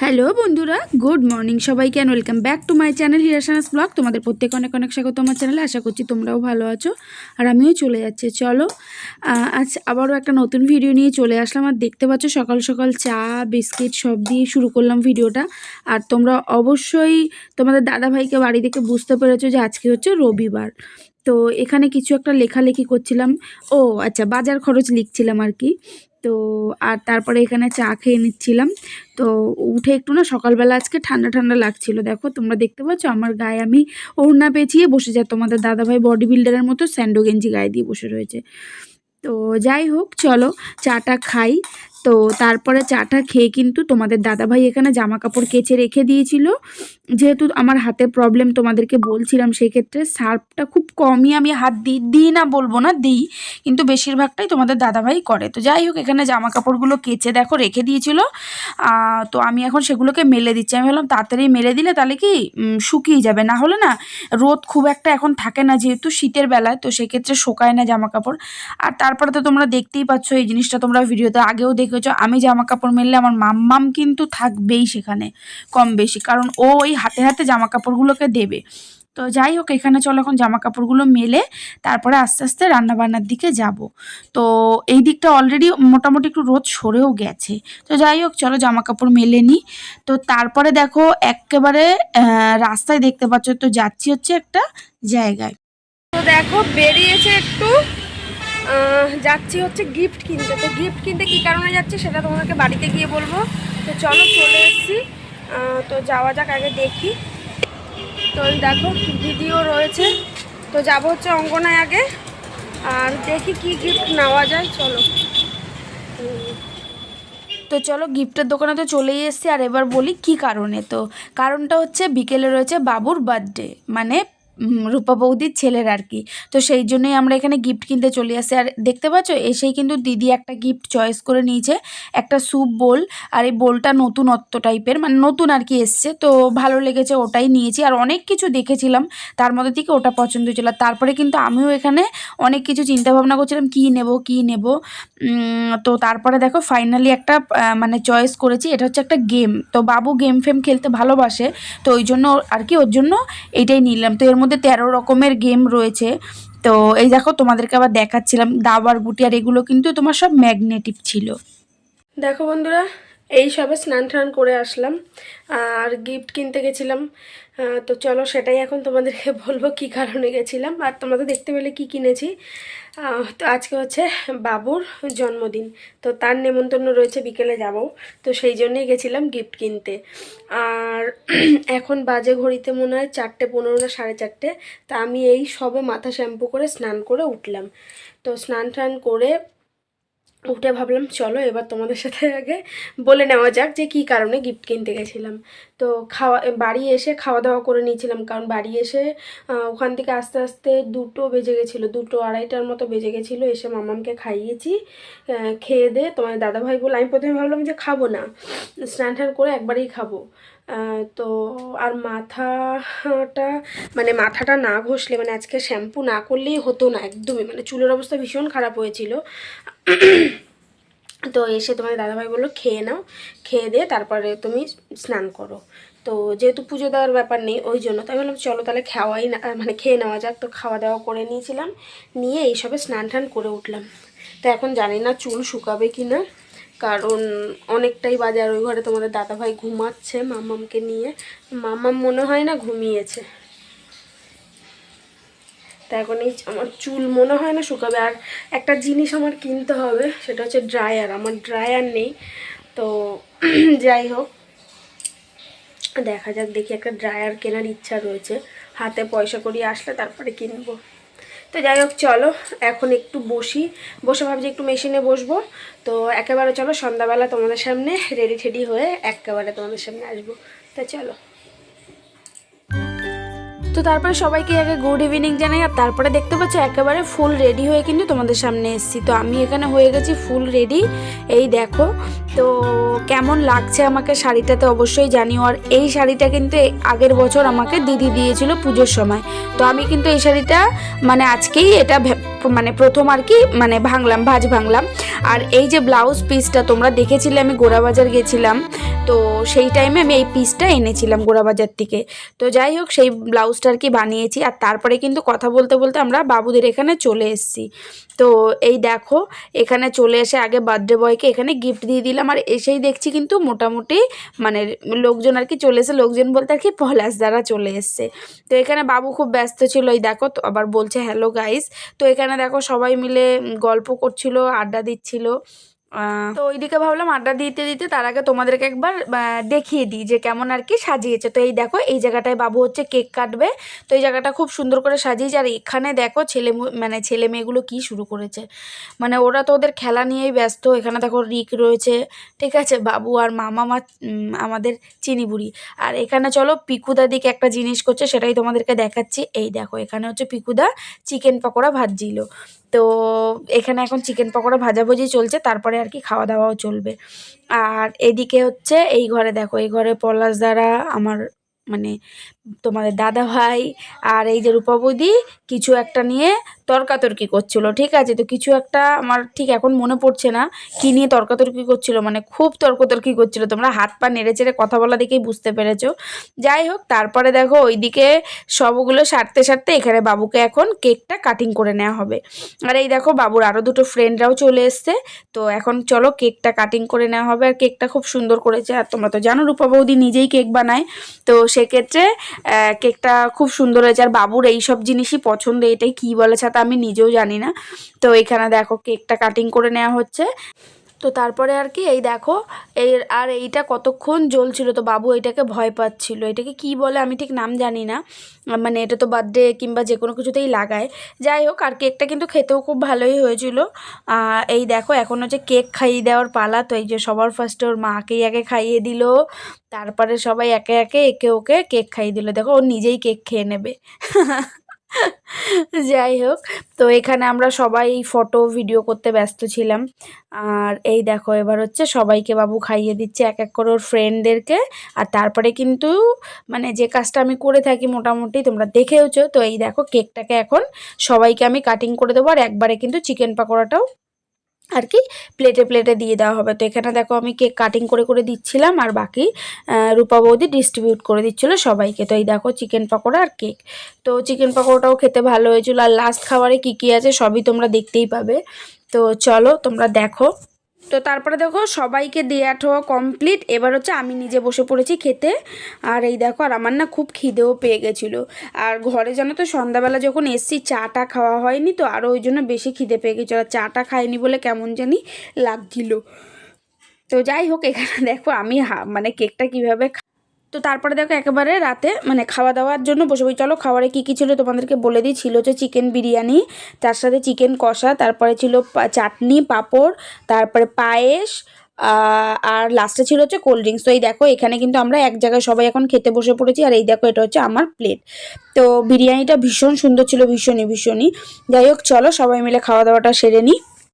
Hello বন্ধুরা, good morning সবাইকে and welcome back to my channel Hirasana's blog তোমাদের প্রত্যেক অনেক অনেক স্বাগত আমার চ্যানেলে আশা করছি তোমরাও ভালো আছো। আর আমিও চলে যাচ্ছি, চলো। আজ আবারও একটা নতুন ভিডিও নিয়ে চলে আসলাম। আর দেখতে পাচ্ছ সকাল সকাল চা, বিস্কিট, সব দিয়ে শুরু করলাম ভিডিওটা আর তোমরা অবশ্যই তোমাদের দাদাভাইকে বাড়ি থেকে বুঝতে পেরেছ যে আজকে হচ্ছে রবিবার। তো এখানে কিছু একটা লেখালেখি করছিলাম। ও আচ্ছা বাজার খরচ লিখছিলাম আর কি। তো, আর তারপরে এখানে চা খেয়ে নিচ্ছিলাম। তো উঠে একটু না সকালবেলা আজকে ঠান্ডা ঠান্ডা লাগছিল, দেখো, তোমরা দেখতে পাচ্ছ? আমার গায়ে আমি ওড়না পেঁচিয়ে বসে যায় তোমাদের দাদাভাই বডি বিল্ডারের মতো স্যান্ডো গেঞ্জি গায়ে দিয়ে বসে রয়েছে। তো যাই হোক, চলো, চাটা খাই। তো তারপরে চাটা খেয়ে কিন্তু তোমাদের দাদাভাই এখানে জামা কাপড় কেচে রেখে দিয়েছিল। যেহেতু আমার হাতে প্রবলেম তোমাদেরকে বলছিলাম, সেক্ষেত্রে সার্ফটা খুব কমই আমি হাত দিই দিই না বলব না, দিই। কিন্তু বেশিরভাগটাই তোমাদের দাদাভাই করে। তো যাই হোক, এখানে জামা কাপড়গুলো কেচে দেখো রেখে দিয়েছিল। তো আমি এখন সেগুলোকে মেলে দিচ্ছি। আমি ভাবলাম তাড়াতাড়ি মেলে দিলে তাহলে কি শুকিয়ে যাবে। না হলে না, রোদ খুব একটা এখন থাকে না যেহেতু শীতের বেলায়, তো সেক্ষেত্রে শোকায় না জামা কাপড় আর তারপরে তো তোমরা দেখতেই পাচ্ছ, এই জিনিসটা তোমরা ভিডিওতে আগেও দেখেছ আমি জামা কাপড় মেললে আমার মাম্মাম কিন্তু থাকবেই সেখানে, কম বেশি, কারণ ও ওই হাতে হাতে জামা কাপড়গুলোকে দেবে। তো যাই হোক, এখানে চলো এখন জামা কাপড়গুলো মেলে, তারপরে আস্তে আস্তে রান্নাবান্নার দিকে যাব। তো এই দিকটা অলরেডি মোটামুটি একটু রোদ সরেও গেছে। তো যাই হোক, চলো জামা কাপড় মেলে নিই তো তারপরে দেখো, একেবারে রাস্তায় দেখতে পাচ্ছ, তো যাচ্ছি হচ্ছে একটা জায়গায়। তো দেখো, বেরিয়েছে একটু যাচ্ছি হচ্ছে গিফট কিনতে। তো গিফট কিনতে কী কারণে যাচ্ছি সেটা তোমাদেরকে বাড়িতে গিয়ে বলব। তো চলো চলে এসেছি। তো যাওয়া যাক, আগে দেখি। তো দেখো দিদিও রয়েছে। তো যাব হচ্ছে অঙ্গনায় আগে। আর দেখি কি গিফট নেওয়া যায়, চলো। তো চলো গিফটের দোকানে তো চলেই এসেছি। আর এবার বলি কি কারণে? তো কারণটা হচ্ছে বিকেলে রয়েছে বাবুর বার্থডে মানে রূপা বৌদির ছেলের আর কি। তো সেই জন্যই আমরা এখানে গিফট কিনতে চলে আসি। আর দেখতে পাচ্ছ, এসেই কিন্তু দিদি একটা গিফট চয়েস করে নিয়েছে। একটা স্যুপ বোল আর এই বোলটা নতুন নতুনত্ব টাইপের মানে নতুন আর কি এসছে। তো ভালো লেগেছে, ওটাই নিয়েছি। আর অনেক কিছু দেখেছিলাম, তার মধ্যে থেকে ওটা পছন্দ আর তারপরে কিন্তু আমিও এখানে অনেক কিছু চিন্তা ভাবনা করছিলাম, কী নেব কী নেব? তো তারপরে দেখো ফাইনালি একটা মানে চয়েস করেছি। এটা হচ্ছে একটা গেম তো বাবু গেম ফেম খেলতে ভালোবাসে। তো ওই জন্য আর কি, ওর জন্য এইটাই নিলাম। তো এর মধ্যে তেরো রকমের গেম রয়েছে। তো এই দেখো, তোমাদেরকে আবার দেখাচ্ছিলাম, দাবার গুটি আর এগুলো কিন্তু তোমার সব ম্যাগনেটিভ ছিল। দেখো বন্ধুরা এই সবে স্নান টান করে আসলাম, আর গিফট কিনতে গেছিলাম। তো চলো সেটাই এখন তোমাদেরকে বলব কি কারণে গেছিলাম। আর তোমরা তো দেখতে পেলে কি কিনেছি। তো আজকে হচ্ছে বাবুর জন্মদিন, তো তার নেমন্তন্ন রয়েছে, বিকেলে যাব। তো সেই জন্যই গেছিলাম গিফট কিনতে। আর এখন বাজে ঘড়িতে মনে হয় চারটে পনেরো না সাড়ে চারটে। তা আমি এই সবে মাথা শ্যাম্পু করে স্নান করে উঠলাম। তো স্নান টান করে উঠে ভাবলাম, চলো এবার তোমাদের সাথে আগে বলে নেওয়া যাক যে কী কারণে গিফট কিনতে গেছিলাম। তো খাওয়া, বাড়ি এসে খাওয়া দাওয়া করে নিয়েছিলাম, কারণ বাড়ি এসে ওখান থেকে আস্তে আস্তে দুটো বেজে গেছিল, দুটো আড়াইটার মতো বেজে গেছিল, এসে মামামকে খাইয়েছি। খেয়ে দে, তোমার দাদাভাই বলে, আমি প্রথমে ভাবলাম যে খাব না স্নান করে একবারেই খাব। তো আর মাথাটা মানে মাথাটা না ঘষলে মানে আজকে শ্যাম্পু না করলেই হতো না একদমই। মানে চুলের অবস্থা ভীষণ খারাপ হয়েছিল। তো এসে তোমার দাদাভাই বলল, খেয়ে নাও, খেয়ে দিয়ে তারপরে তুমি স্নান করো। তো যেহেতু পুজো দেওয়ার ব্যাপার নেই, ওই জন্য তো আমি বললাম, চলো তাহলে খাওয়াই না মানে খেয়ে নেওয়া যাক। তো খাওয়া দাওয়া করে নিয়েছিলাম, নিয়ে এইসবে স্নান টান করে উঠলাম। তো এখন জানি না চুল শুকাবে কি না কারণ অনেকটাই বাজে আর ওই ঘরে তোমাদের দাদাভাই ঘুমাচ্ছে মামামকে নিয়ে। মামাম মনে হয় না ঘুমিয়েছে। তা এখন এই আমার চুল মনে হয় না শুকাবে। আর একটা জিনিস আমার কিনতে হবে, সেটা হচ্ছে ড্রায়ার। আমার ড্রায়ার নেই, তো যাই হোক, দেখা যাক, দেখি একটা ড্রায়ার কেনার ইচ্ছা রয়েছে। হাতে পয়সা করিয়ে আসলে তারপরে কিনবো। তো যাই হোক, চলো, এখন একটু বসি। বসে ভাবছি একটু মেশিনে বসবো। তো একেবারে চলো, সন্ধ্যাবেলা তোমাদের সামনে রেডি ঠেডি হয়ে একেবারে তোমাদের সামনে আসব। তো চলো। তো তারপরে সবাইকে আগে গুড ইভিনিং জানাই, আর তারপরে দেখতে পাচ্ছ একেবারে ফুল রেডি হয়ে কিন্তু তোমাদের সামনে এসেছি। তো আমি এখানে হয়ে গেছি ফুল রেডি এই দেখো তো কেমন লাগছে আমাকে শাড়িটাতে অবশ্যই জানিও। আর এই শাড়িটা কিন্তু আগের বছর আমাকে দিদি দিয়েছিল পুজোর সময়। তো আমি কিন্তু এই শাড়িটা মানে আজকেই এটা মানে প্রথম আর কি মানে ভাঙলাম, ভাজ ভাঙলাম। আর এই যে ব্লাউজ পিসটা তোমরা দেখেছিলে, আমি গোড়াবাজার গেছিলাম। তো সেই টাইমে আমি এই পিসটা এনেছিলাম গোড়াবাজার থেকে। তো যাই হোক, সেই ব্লাউজটা আর কি বানিয়েছি। আর তারপরে কিন্তু কথা বলতে বলতে আমরা বাবুদের এখানে চলে এসেছি। তো এই দেখো, এখানে চলে এসে আগে বার্থডে বয়কে এখানে গিফট দিয়ে দিলাম। আর এসেই দেখছি কিন্তু মোটামুটি মানে লোকজন আর কি চলে এসে লোকজন বলতে আর কি পলাশ দ্বারা চলে এসছে। তো এখানে বাবু খুব ব্যস্ত ছিল, এই দেখো, তো আবার বলছে হ্যালো গাইস তো এখানে দেখো সবাই মিলে গল্প করছিল, আড্ডা দিচ্ছিল। তো ওইদিকে ভাবলাম আড্ডা দিতে দিতে তার আগে তোমাদেরকে একবার দেখিয়ে দিই যে কেমন আর কি সাজিয়েছে। তো এই দেখো, এই জায়গাটায় বাবু হচ্ছে কেক কাটবে। তো এই জায়গাটা খুব সুন্দর করে সাজিয়েছে। আর এখানে দেখো ছেলে মানে ছেলে মেয়েগুলো কি শুরু করেছে। মানে ওরা তো ওদের খেলা নিয়েই ব্যস্ত। এখানে দেখো রিক রয়েছে, ঠিক আছে? বাবু আর মামা মা আমাদের চিনি বুড়ি আর এখানে চলো পিকুদা দিকে একটা জিনিস করছে, সেটাই তোমাদেরকে দেখাচ্ছি। এই দেখো, এখানে হচ্ছে পিকুদা চিকেন পকোড়া ভাজছিল। তো এখানে এখন চিকেন পকোড়া ভাজাভুজি চলছে, তারপরে আর কি খাওয়া দাওয়াও চলবে। আর এদিকে হচ্ছে এই ঘরে দেখো, এই ঘরে পলাশ দ্বারা আমার মানে তোমাদের দাদা ভাই আর এই যে রূপা বৌদি কিছু একটা নিয়ে তর্কাতর্কি করছিল, ঠিক আছে? তো কিছু একটা আমার ঠিক এখন মনে পড়ছে না কি নিয়ে তর্কাতর্কি করছিল মানে খুব তর্কতর্কি করছিল। তোমরা হাত পা নেড়ে চেড়ে কথা বলা দেখেই বুঝতে পেরেছ। যাই হোক, তারপরে দেখো ওইদিকে সবগুলো সারতে সারতে এখানে বাবুকে এখন কেকটা কাটিং করে নেওয়া হবে। আর এই দেখো বাবুর আরও দুটো ফ্রেন্ডরাও চলে এসছে। তো এখন চলো কেকটা কাটিং করে নেওয়া হবে। আর কেকটা খুব সুন্দর করেছে। আর তোমরা তো জানো রূপা বৌদি নিজেই কেক বানায়। তো সেক্ষেত্রে কেকটা খুব সুন্দর হয়েছে। আর বাবুর এইসব জিনিসই পছন্দ, এটাই কী বলেছে তা আমি নিজেও জানি না। তো এখানে দেখো, কেকটা কাটিং করে নেওয়া হচ্ছে। তো তারপরে আর কি, এই দেখো, এই আর এইটা কতক্ষণ জ্বলছিল তো বাবু এটাকে ভয় পাচ্ছিল। এটাকে কি বলে আমি ঠিক নাম জানি না। মানে এটা তো বার্থডে কিংবা যে কোনো কিছুতেই লাগায়। যাই হোক, আর কেকটা কিন্তু খেতেও খুব ভালোই হয়েছিল। এই দেখো, এখন হচ্ছে কেক খাইয়ে দেওয়ার পালা। তো এই যে সবার ফার্স্টে ওর মাকেই আগে খাইয়ে দিল। তারপরে সবাই একে একে একে ওকে কেক খাইয়ে দিল। দেখো, ও নিজেই কেক খেয়ে নেবে। যাই হোক, তো এখানে আমরা সবাই ফটো ভিডিও করতে ব্যস্ত ছিলাম। আর এই দেখো, এবার হচ্ছে সবাইকে বাবু খাইয়ে দিচ্ছে এক এক করে ওর ফ্রেন্ডদেরকে আর তারপরে কিন্তু মানে যে কাজটা আমি করে থাকি মোটামুটি, তোমরা দেখেওছো। তো এই দেখো কেকটাকে এখন সবাইকে আমি কাটিং করে দেবো। আর একবারে কিন্তু চিকেন পাকোড়াটাও আর কি প্লেটে প্লেটে দিয়ে দেওয়া হবে। তো এখানে দেখো আমি কেক কাটিং করে করে দিচ্ছিলাম আর বাকি রূপা বৌদি ডিস্ট্রিবিউট করে দিচ্ছিল সবাইকে। তো এই দেখো চিকেন পকোড়া আর কেক তো চিকেন পকোড়াটাও খেতে ভালো হয়েছিল। আর লাস্ট খাবারে কী কী আছে সবই তোমরা দেখতেই পাবে। তো চলো তোমরা দেখো। তো তারপরে দেখো সবাইকে দেয়া ঠোয়া কমপ্লিট এবার হচ্ছে আমি নিজে বসে পড়েছি খেতে। আর এই দেখো, আর আমার না খুব খিদেও পেয়ে গেছিল। আর ঘরে যেন তো সন্ধ্যাবেলা যখন এসছি, চাটা খাওয়া হয়নি তো আরও ওই জন্য বেশি খিদে পেয়ে গেছিল। আর চাটা খাইনি বলে কেমন জানি লাগছিল। তো যাই হোক, এখানে দেখো আমি মানে কেকটা কীভাবে তো তারপরে দেখো একেবারে রাতে মানে খাওয়া দাওয়ার জন্য বসে বই চলো খাবারে কী কী ছিল তোমাদেরকে বলে দিই। ছিল হচ্ছে চিকেন বিরিয়ানি, তার সাথে চিকেন কষা, তারপরে ছিল চাটনি, পাঁপড়, তারপরে পায়েস আর লাস্টে ছিল হচ্ছে কোল্ড ড্রিঙ্কস তো এই দেখো, এখানে কিন্তু আমরা এক জায়গায় সবাই এখন খেতে বসে পড়েছি, আর এই দেখো এটা হচ্ছে আমার প্লেট তো বিরিয়ানিটা ভীষণ সুন্দর ছিল, ভীষণই ভীষণই। যাই হোক, চলো সবাই মিলে খাওয়া দাওয়াটা সেরে নিই।